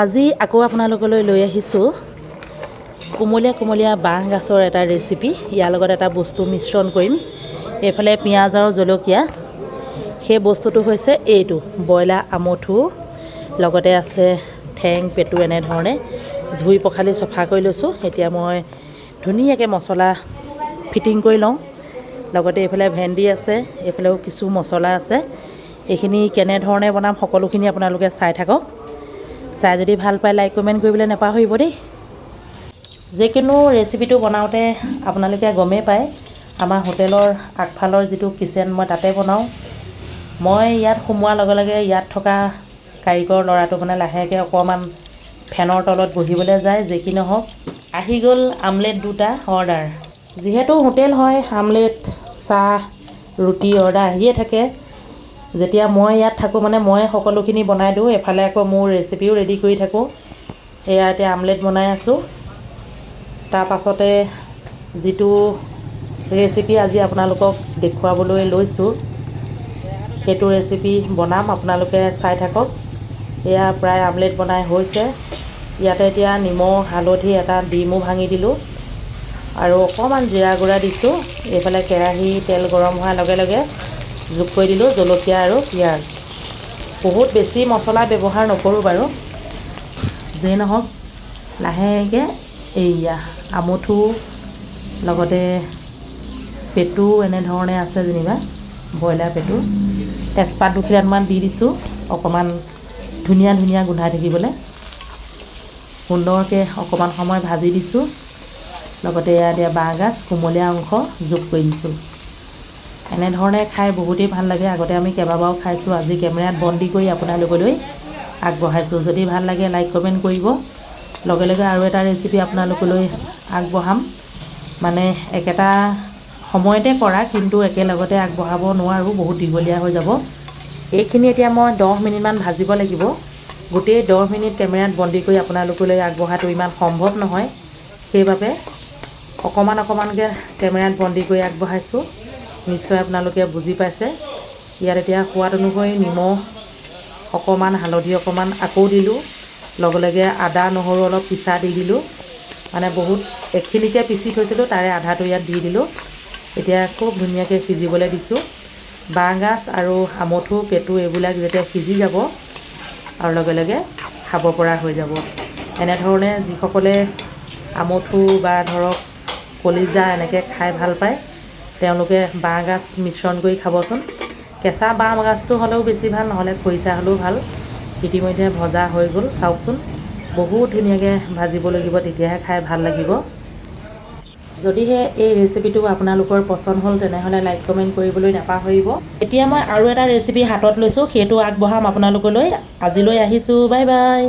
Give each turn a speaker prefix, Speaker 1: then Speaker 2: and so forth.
Speaker 1: আজি আকৌ আপোনালোকলৈ লৈ আহিছোঁ। কোমলীয়া কোমলীয়া বাঁহ গাজৰ এটা ৰেচিপি ইয়াৰ লগত এটা বস্তু মিশ্ৰণ কৰিম। এইফালে পিঁয়াজ আৰু জলকীয়া। সেই বস্তুটো হৈছে এইটো ব্ৰইলাৰ আমঠু। লগতে আছে ঠেং পেটু এনেধৰণে। ধুই পখালি চফা কৰি লৈছোঁ। এতিয়া মই ধুনীয়াকৈ মছলা ফিটিং কৰি লওঁ। লগতে এইফালে ভেন্দি আছে এইফালেও কিছু মছলা আছে। এইখিনি কেনেধৰণে বনাম সকলোখিনি আপোনালোকে চাই থাকক। চাই যদি ভাল পায় লাইক কমেণ্ট কৰিবলৈ নাপাহৰিব দেই। যিকোনো ৰেচিপিটো বনাওঁতে আপোনালোকে গমেই পায় আমাৰ হোটেলৰ আগফালৰ যিটো কিচেন মই তাতে বনাওঁ। মই ইয়াত সোমোৱাৰ লগে লগে ইয়াত থকা কাৰিকৰ ল'ৰাটো মানে লাহেকৈ অকণমান ফেনৰ তলত বহিবলৈ যায় যি কি নহওক। আহি গ'ল আমলেট দুটা অৰ্ডাৰ যিহেতু হোটেল হয় আমলেট চাহ ৰুটি অৰ্ডাৰ আহিয়ে থাকে। যেতিয়া মই ইয়াত থাকোঁ মানে মই সকলোখিনি বনাই দিওঁ এফালে আকৌ মোৰ ৰেচিপিও ৰেডি কৰি থাকোঁ। এয়া এতিয়া আমলেট বনাই আছোঁ। তাৰ পাছতে যিটো ৰেচিপি আজি আপোনালোকক দেখুৱাবলৈ লৈছোঁ সেইটো ৰেচিপি বনাম আপোনালোকে চাই থাকক। এয়া প্ৰায় আমলেট বনাই হৈছে। ইয়াতে এতিয়া নিমখ হালধি এটা ডিমো ভাঙি দিলোঁ। আৰু অকণমান জিৰা গুড়া দিছোঁ। এইফালে কেৰাহী তেল গৰম হোৱাৰ লগে লগে যোগ কৰি দিলোঁ জলকীয়া আৰু পিঁয়াজ। বহুত বেছি মছলা ব্যৱহাৰ নকৰোঁ বাৰু। যিয়ে নহওক লাহেকৈ এইয়া আমঠু লগতে পেটু এনেধৰণে আছে যেনিবা ব্ৰইলাৰ পেটু। তেজপাত দুখিলামান দি দিছোঁ অকণমান ধুনীয়া ধুনীয়া গোন্ধাই থাকিবলৈ। সুন্দৰকৈ অকণমান সময় ভাজি দিছোঁ। লগতে এয়া দিয়া বাঁহগাজ কোমলীয়া অংশ যোগ কৰি দিছোঁ। এনেধৰণে খাই বহুতেই ভাল লাগে। আগতে আমি কেইবাবাৰো খাইছোঁ আজি কেমেৰাত বন্দী কৰি আপোনালোকলৈ আগবঢ়াইছোঁ। যদি ভাল লাগে লাইক কমেণ্ট কৰিব। লগে লগে আৰু এটা ৰেচিপি আপোনালোকলৈ আগবঢ়াম। মানে একেটা সময়তে কৰা কিন্তু একেলগতে আগবঢ়াব নোৱাৰোঁ বহুত দীঘলীয়া হৈ যাব। এইখিনি এতিয়া মই দহ মিনিটমান ভাজিব লাগিব। গোটেই দহ মিনিট কেমেৰাত বন্দী কৰি আপোনালোকলৈ আগবঢ়াটো ইমান সম্ভৱ নহয়। সেইবাবে অকণমান অকণমানকৈ কেমেৰাত বন্দী কৰি আগবঢ়াইছোঁ। নিশ্চয় আপোনালোকে বুজি পাইছে। ইয়াত এতিয়া সোৱাদ অনুসৰি নিমখ অকণমান, হালধি অকণমান আকৌ দিলোঁ। লগে লগে আদা, নহৰু অলপ পিচা দি দিলোঁ। মানে বহুত এখিনিকে পিচি থৈছিলোঁ, তাৰে আধাটো ইয়াত দি দিলোঁ। এতিয়া খুব ধুনীয়াকৈ সিজিবলৈ দিছোঁ। বাঁহগাজ আৰু আমঠু, পেটু এইবিলাক যেতিয়া সিজি যাব আৰু লগে লগে খাব পৰা হৈ যাব। এনেধৰণে যিসকলে আমঠু বা ধৰক কলিজা এনেকৈ খাই ভালো পায় তেওঁলোকে বাঁহগাজ মিশ্ৰণ কৰি খাবচোন। কেঁচা বাঁহগাজটো হ'লেও বেছি ভাল নহ'লে খৰিচা হ'লেও ভাল। ইতিমধ্যে ভজা হৈ গ'ল চাওকচোন। বহুত ধুনীয়াকৈ ভাজিব লাগিব তেতিয়াহে খাই ভাল লাগিব। যদিহে এই ৰেচিপিটো আপোনালোকৰ পচন্দ হ'ল তেনেহ'লে লাইক কমেণ্ট কৰিবলৈ নাপাহৰিব। এতিয়া মই আৰু এটা ৰেচিপি হাতত লৈছোঁ সেইটো আগবঢ়াম আপোনালোকলৈ। আজিলৈ আহিছোঁ বাই বাই